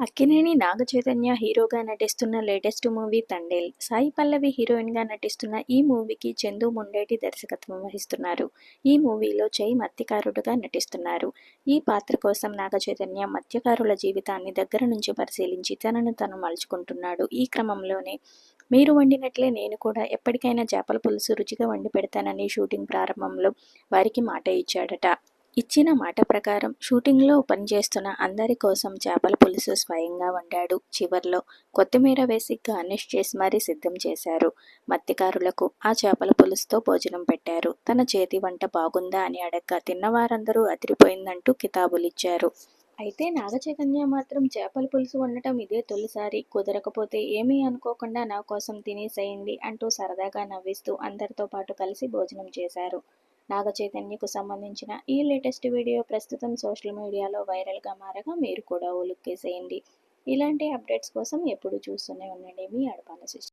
అక్కినేని నాగ చైతన్య హీరోగా నటిస్తున్న latest movie Thandel. Sai Pallavi హీరోయిన్గా నటిస్తున్న ఈ మూవీకి చందు ముండేటి దర్శకత్వం వహిస్తున్నారు. ఈ మూవీలో చై మత్స్యకారుడుగా నటిస్తున్నారు. ఈ పాత్ర కోసం నాగ చైతన్య మత్స్యకారుల జీవితాన్ని దగ్గర నుంచి పరిశీలించి తనను తను మలుచుకుంటున్నాడు. ఈ క్రమంలోనే మీరు వండినట్లే నేను కూడా ఎప్పటికైనా చేపల పులుసు రుచిగా వండి పెడతానని షూటింగ్ ప్రారంభంలో వారికి మాట ఇచ్చాడట. ఇచ్చిన మాట ప్రకారం షూటింగ్లో పనిచేస్తున్న అందరి కోసం చేపల పులుసు స్వయంగా వండాడు. చివర్లో కొత్తిమీర వేసి గార్నిష్ చేసి మరీ సిద్ధం చేశారు. మత్స్యకారులకు ఆ చేపల పులుసుతో భోజనం పెట్టారు. తన చేతి వంట బాగుందా అని అడగ తిన్నవారందరూ అదిరిపోయిందంటూ కితాబులిచ్చారు. అయితే నాగచైతన్య మాత్రం చేపల పులుసు వండటం ఇదే తొలిసారి. కుదరకపోతే ఏమీ అనుకోకుండా నా కోసం తినేసేయండి అంటూ సరదాగా నవ్విస్తూ అందరితో పాటు కలిసి భోజనం చేశారు. నాగ చైతన్యకు సంబంధించిన ఈ లేటెస్ట్ వీడియో ప్రస్తుతం సోషల్ మీడియాలో వైరల్గా మారగా మీరు కూడా ఓ లుక్కేసేయండి ఇలాంటి అప్డేట్స్ కోసం ఎప్పుడు చూస్తూనే ఉండండి. మీ అడపాల